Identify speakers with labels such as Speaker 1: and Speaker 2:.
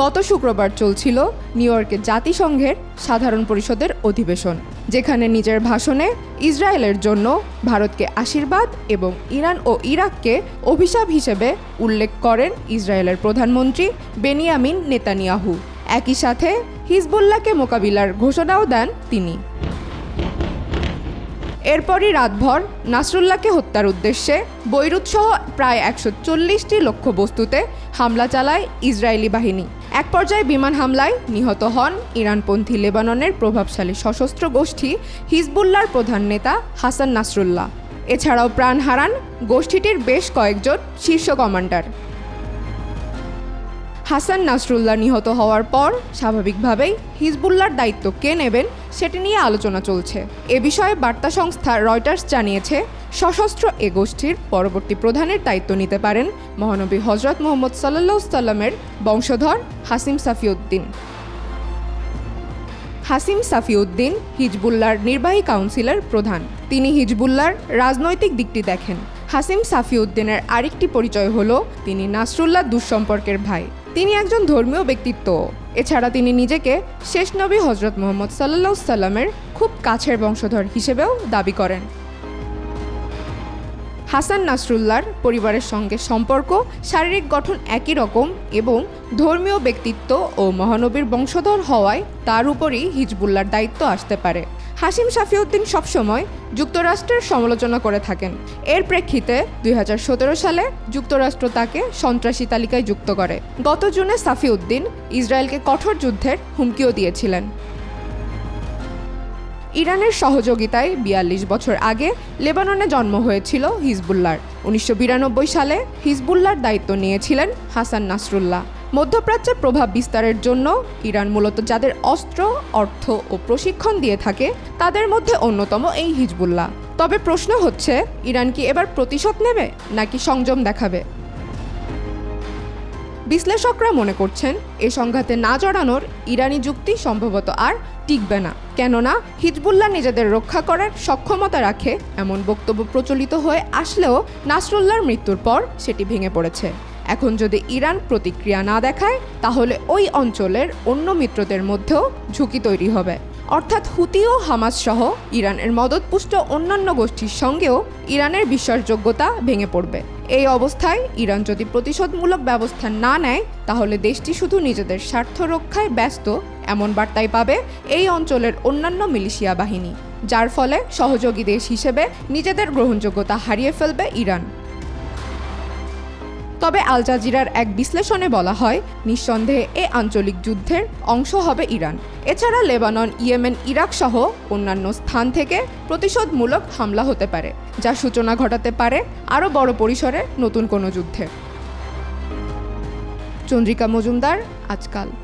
Speaker 1: গত শুক্রবার চলছিল নিউ ইয়র্কে জাতিসংঘের সাধারণ পরিষদের অধিবেশন যেখানে নিজের ভাষণে ইসরায়েলের জন্য ভারতকে আশীর্বাদ এবং ইরান ও ইরাককে অভিশাপ হিসেবে উল্লেখ করেন ইসরায়েলের প্রধানমন্ত্রী বেনিয়ামিন নেতানিয়াহু একই সাথে হিজবুল্লাহকে মোকাবিলার ঘোষণাও দেন তিনি এরপরই রাতভর নাসরুল্লাহকে হত্যার উদ্দেশ্যে বৈরুৎসহ প্রায় একশো চল্লিশটি লক্ষ্যবস্তুতে হামলা চালায় ইসরায়েলি বাহিনী এক পর্যায়ে বিমান হামলায় নিহত হন ইরানপন্থী লেবাননের প্রভাবশালী সশস্ত্র গোষ্ঠী হিজবুল্লার প্রধান নেতা হাসান নাসরুল্লাহ এছাড়াও প্রাণ হারান গোষ্ঠীটির বেশ কয়েকজন শীর্ষ কমান্ডার হাসান নাসরুল্লাহ নিহত হওয়ার পর স্বাভাবিকভাবেই হিজবুল্লার দায়িত্ব কে নেবেন সেটি নিয়ে আলোচনা চলছে এ বিষয়ে বার্তা সংস্থা রয়টার্স জানিয়েছে সশস্ত্র এ গোষ্ঠীর পরবর্তী প্রধানের দায়িত্ব নিতে পারেন মহানবী হজরত মোহাম্মদ সাল্লা সাল্লামের বংশধর হাসিম সাফিউদ্দিন হাসিম সাফিউদ্দিন হিজবুল্লার নির্বাহী কাউন্সিলের প্রধান তিনি হিজবুল্লার রাজনৈতিক দিকটি দেখেন হাসিম সাফিউদ্দিনের আরেকটি পরিচয় হল তিনি নাসরুল্লাহ দুঃসম্পর্কের ভাই তিনি একজন ধর্মীয় ব্যক্তিত্ব এছাড়া তিনি নিজেকে শেষ নবী হজরত মোহাম্মদ সাল্লা সাল্লামের খুব কাছের বংশধর হিসেবেও দাবি করেন হাসান নাসরুল্লার পরিবারের সঙ্গে সম্পর্ক শারীরিক গঠন একই রকম এবং ধর্মীয় ব্যক্তিত্ব ও মহানবীর বংশধর হওয়ায় তার উপরই হিজবুল্লার দায়িত্ব আসতে পারে হাসিম শাফিউদ্দিন সবসময় যুক্তরাষ্ট্রের সমালোচনা করে থাকেন এর প্রেক্ষিতে দুই সালে যুক্তরাষ্ট্র তাকে সন্ত্রাসী তালিকায় যুক্ত করে গত জুনে সাফিউদ্দিন ইসরায়েলকে কঠোর যুদ্ধের হুমকিও দিয়েছিলেন ইরানের সহযোগিতায় বিয়াল্লিশ বছর আগে লেবাননে জন্ম হয়েছিল হিজবুল্লার উনিশশো সালে হিজবুল্লার দায়িত্ব নিয়েছিলেন হাসান নাসরুল্লাহ মধ্যপ্রাচ্যের প্রভাব বিস্তারের জন্য ইরান মূলত যাদের অস্ত্র অর্থ ও প্রশিক্ষণ দিয়ে থাকে তাদের মধ্যে অন্যতম এই হিজবুল্লাহ তবে প্রশ্ন হচ্ছে ইরান কি এবার প্রতিশোধ নেবে নাকি সংযম দেখাবে বিশ্লেষকরা মনে করছেন এ সংঘাতে না জড়ানোর ইরানি যুক্তি সম্ভবত আর টিকবে না কেননা হিজবুল্লাহ নিজেদের রক্ষা করার সক্ষমতা রাখে এমন বক্তব্য প্রচলিত হয়ে আসলেও নাসরুল্লাহর মৃত্যুর পর সেটি ভেঙে পড়েছে এখন যদি ইরান প্রতিক্রিয়া না দেখায় তাহলে ওই অঞ্চলের অন্য মিত্রদের মধ্যেও ঝুঁকি তৈরি হবে অর্থাৎ হুতি ও হামাজ সহ ইরানের মদতপুষ্ট অন্যান্য গোষ্ঠীর সঙ্গেও ইরানের বিশ্বাসযোগ্যতা ভেঙে পড়বে এই অবস্থায় ইরান যদি প্রতিশোধমূলক ব্যবস্থা না নেয় তাহলে দেশটি শুধু নিজেদের স্বার্থ রক্ষায় ব্যস্ত এমন বার্তাই পাবে এই অঞ্চলের অন্যান্য মিলিশিয়া বাহিনী যার ফলে সহযোগী দেশ হিসেবে নিজেদের গ্রহণযোগ্যতা হারিয়ে ফেলবে ইরান তবে আল জাজিরার এক বিশ্লেষণে বলা হয় নিঃসন্দেহে এ আঞ্চলিক যুদ্ধের অংশ হবে ইরান এছাড়া লেবানন ইয়েমেন ইরাক সহ অন্যান্য স্থান থেকে প্রতিশোধমূলক হামলা হতে পারে যা সূচনা ঘটাতে পারে আরও বড় পরিসরে নতুন কোনো যুদ্ধে চন্দ্রিকা মজুমদার আজকাল